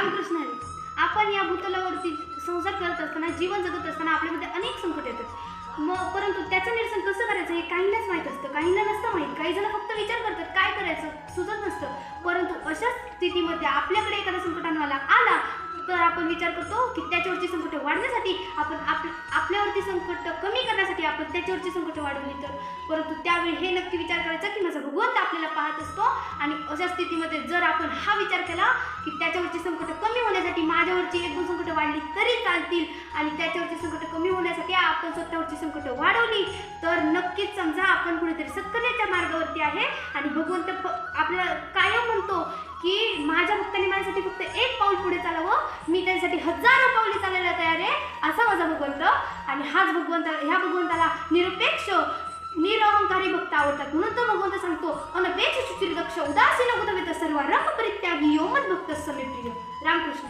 रामकृष्ण आपण या भूतलावरती संसार करत असताना जीवन जगत असताना आपल्यामध्ये अनेक संकट येतात. मग परंतु त्याचं निरसन कसं करायचं हे काहींनाच माहीत असतं काहींना नसतं माहीत. काही जण फक्त विचार करतात काय करायचं? सुचत नसतं. परंतु अशा स्थितीमध्ये आपल्याकडे एखादा संकटांवाला आला तर आपण विचार करतो की त्याच्यावरची संकट वाढण्यासाठी आपण आप आपल्यावरती संकट कमी करण्यासाठी आपण त्याच्यावरची संकट वाढवली तर. परंतु त्यावेळी हे नक्की विचार करायचा की माझा भगवंत आपल्याला पाहत असतो. आणि अशा स्थितीमध्ये जर आपण हा विचार केला की त्याच्यावरची संकट कमी होण्यासाठी माझ्यावरची एक दोन संकट वाढली तरी चालतील आणि त्याच्यावरची संकट कमी होण्यासाठी आपण स्वतःवरची संकट वाढवली तर नक्कीच समजा आपण कुठेतरी सत्कर्याच्या मार्गावरती आहे. आणि भगवंत आपल्याला कायम म्हणतो की माझ्या भक्तांनी माझ्यासाठी फक्त एक पाऊल पुढे चालावं मी त्यासाठी हजारो पाऊले चालायला तयार आहे असा माझा भगवंत. आणि हाच भगवंत ह्या भगवंताला निरपेक्ष ಉಂಟು. ಅವನ ವೇಷ ಉದಾಸೀನ ಉದವಿತ ಸರ್ವ ರಾಮ ಪರಿತ್ಯಾಗಿ ಯೋಮದ್ ಭಕ್ತ ಸಮಿಪ್ರಿಯ ರಾಮಕೃಷ್ಣ